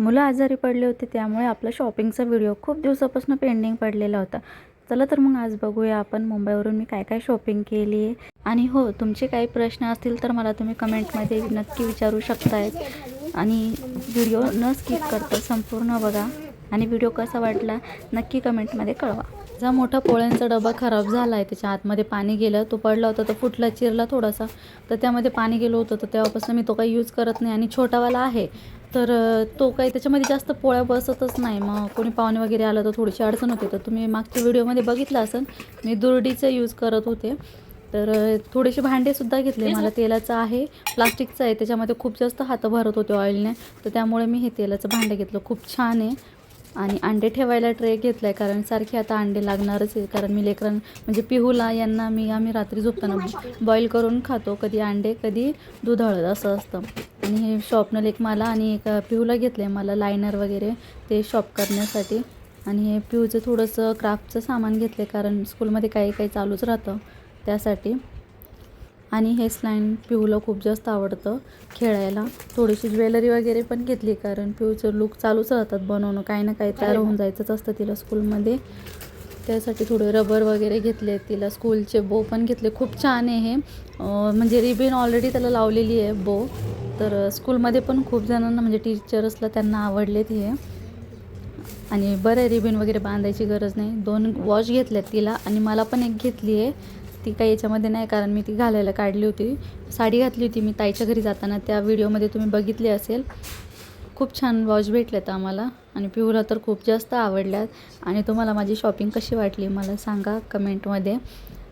मुलं आजारी पडले होते त्यामुळे आपला शॉपिंगचा व्हिडिओ खूप दिवसापासून पेंडिंग पडलेला होता. चला तर मग आज बघूया आपण मुंबईवरून मी काय काय शॉपिंग केली आहे. आणि हो तुमचे काही प्रश्न असतील तर मला तुम्ही कमेंटमध्ये नक्की विचारू शकताय आणि व्हिडिओ न स्किप करता संपूर्ण बघा. आणि व्हिडिओ कसा वाटला नक्की कमेंटमध्ये कळवा. जा मोठा पोळ्यांचा डबा खराब झाला आहे त्याच्या आतमध्ये पाणी गेलं. तो पडला होता तो फुटला चिरला थोडासा. तर त्यामध्ये पाणी गेलं होतं तर तेव्हापासून मी तो काही यूज करत नाही. आणि छोटावाला आहे. तर तो काही त्याच्यामध्ये जास्त पोळ्या बसतच नाही. मग कोणी पाहुणे वगैरे आलं तर थोडीशी अडचण होते. तर तुम्ही मागच्या व्हिडिओमध्ये बघितलं असेल मी दुर्डीचं यूज करत होते. तर थोडेसे भांडेसुद्धा घेतले. मला तेलाचं आहे प्लास्टिकचं आहे. त्याच्यामध्ये खूप जास्त हात भरत होते ऑइलने तर त्यामुळे मी हे तेलाचं भांडं घेतलं. खूप छान आहे. आणि अंडे ठेवायला ट्रे घेतला आहे कारण सारखे आता अंडे लागणारच आहे कारण मी लेकरां म्हणजे पिहूला यांना मी आम्ही रात्री झोपताना बॉईल करून खातो. कधी अंडे कधी दूध हळद असं असतं. आणि हे शॉपनल एक मला आणि एक पिहूला घेतलं आहे मला लायनर वगैरे ते शॉप करण्यासाठी. आणि हे पिहूचं थोडंसं क्राफ्टचं सामान घेतलं आहे कारण स्कूलमध्ये काही काही चालूच राहतं त्यासाठी. आणि हे स्लाईन पिहूला खूप जास्त आवडतं खेळायला. थोडीशी ज्वेलरी वगैरे पण घेतली कारण पिहूचं लुक चालूच राहतात बनवणं. काही ना काही तयार होऊन जायचंच असतं तिला स्कूलमध्ये त्यासाठी थोडे रबर वगैरे घेतले तिला स्कूलचे बो पण घेतले. खूप छान आहे हे. म्हणजे रिबिन ऑलरेडी त्याला लावलेली आहे बो तर स्कूलमध्ये पण खूप जणांना म्हणजे टीचर्सला त्यांना आवडलेत हे. आणि बरं रिबिन वगैरे बांधायची गरज नाही. दोन वॉच घेतल्यात तिला आणि मला पण एक घेतली आहे. ती काही याच्यामध्ये नाही कारण मी ती घालायला काढली होती. साडी घातली होती मी ताईच्या घरी जाताना. त्या व्हिडिओमध्ये तुम्ही बघितली असेल. खूप छान वॉच भेटल्यात आम्हाला. आणि पिवला तर खूप जास्त आवडल्यात. आणि तुम्हाला माझी शॉपिंग कशी वाटली मला सांगा कमेंटमध्ये.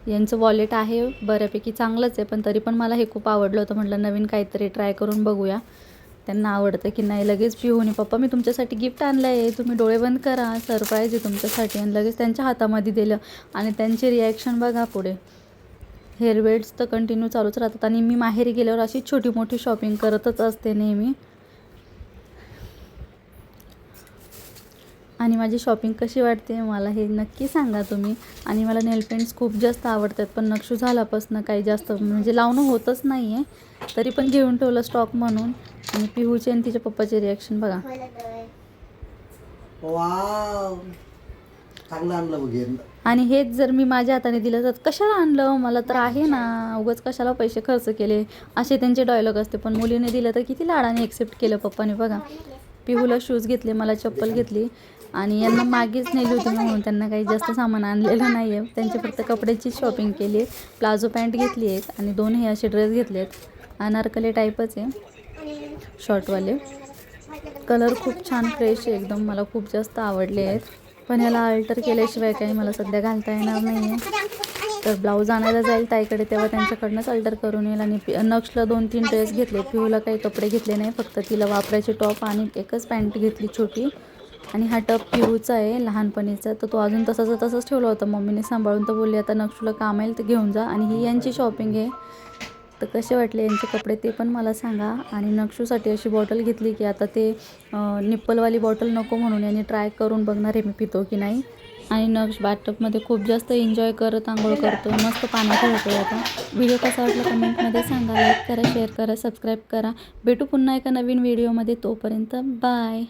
यांचं वॉलेट आहे बऱ्यापैकी चांगलंच आहे पण तरी पण मला हे खूप आवडलं होतं. म्हटलं नवीन काहीतरी ट्राय करून बघूया. त्यांना आवडतं की नाही लगेच पिहूने पप्पा मी तुमच्यासाठी गिफ्ट आणलं आहे तुम्ही डोळे बंद करा. सरप्राईज आहे तुमच्यासाठी. आणि लगेच त्यांच्या हातामध्ये दिलं. आणि त्यांचे रिॲक्शन बघा पुढे. हेअरबेड्स तर कंटिन्यू चालूच राहतात. आणि मी माहेरी गेल्यावर अशी छोटी मोठी शॉपिंग करतच असते नेहमी. आणि माझी शॉपिंग कशी वाटते मला हे नक्की सांगा तुम्ही. आणि मला नेल पेंट्स खूप जास्त आवडतात. पण नक्षू झाल्यापासून काही जास्त म्हणजे लावणं होतच नाही आहे तरी पण घेऊन ठेवलं स्टॉक म्हणून. आणि पिहूचे आणि तिच्या पप्पाचे रिॲक्शन बघा. वाव चांगलं आणलं बघेन आणि हेच जर मी माझ्या हाताने दिलं तर कशाला आणलं? मला तर आहे ना. उगाच कशाला पैसे खर्च केले? असे त्यांचे डायलॉग असते. पण मुलीने दिलं तर किती लाडाने एक्सेप्ट केलं पप्पाने बघा. पिहूला शूज घेतले मला चप्पल घेतली. आणि यांना मागेच नेली होती म्हणून त्यांना काही जास्त सामान आणलेलं नाही आहे त्यांचे फक्त कपड्याची शॉपिंग केली. आहे प्लाझो पॅन्ट घेतली आहे आणि दोन हे असे ड्रेस घेतले आहेत अनारकली टाईपच आहे. शॉर्टवाले. कलर खूप छान फ्रेश आहे एकदम. मला खूप जास्त आवडले आहेत. पण याला अल्टर केल्याशिवाय काही मला सध्या घालता येणार नाही आहे तर ब्लाऊज आणायला जाईल ताईकडे तेव्हा त्यांच्याकडनंच अल्टर करून येईल. आणि नक्षला दोन तीन ड्रेस घेतले. पिहूला काही कपडे घेतले नाही. फक्त तिला वापरायचे टॉप आणि एकच पॅन्ट घेतली छोटी. आणि हा टप पिहूचा आहे लहानपणीचा. तर तो अजून तसाच तसंच ठेवला होता. मम्मीने सांभाळून तर बोलली आता नक्षूला काम येईल तर घेऊन जा. आणि ही यांची शॉपिंग आहे. तर कसे वाटले यांचे कपडे ते पण मला सांगा. आणि नक्षूसाठी अशी बॉटल घेतली की आता ते निप्पलवाली बॉटल नको म्हणून यांनी ट्राय करून बघणार आहे मी पितो की नाही. आणि नक्ष बॅटअपमध्ये खूप जास्त एन्जॉय करत आंघोळ करतो मस्त पाण्यात होतो आता. व्हिडिओ कसा वाटला कमेंटमध्ये सांगा लाईक करा शेअर करा सबस्क्राईब करा. भेटू पुन्हा एका नवीन व्हिडिओमध्ये तोपर्यंत बाय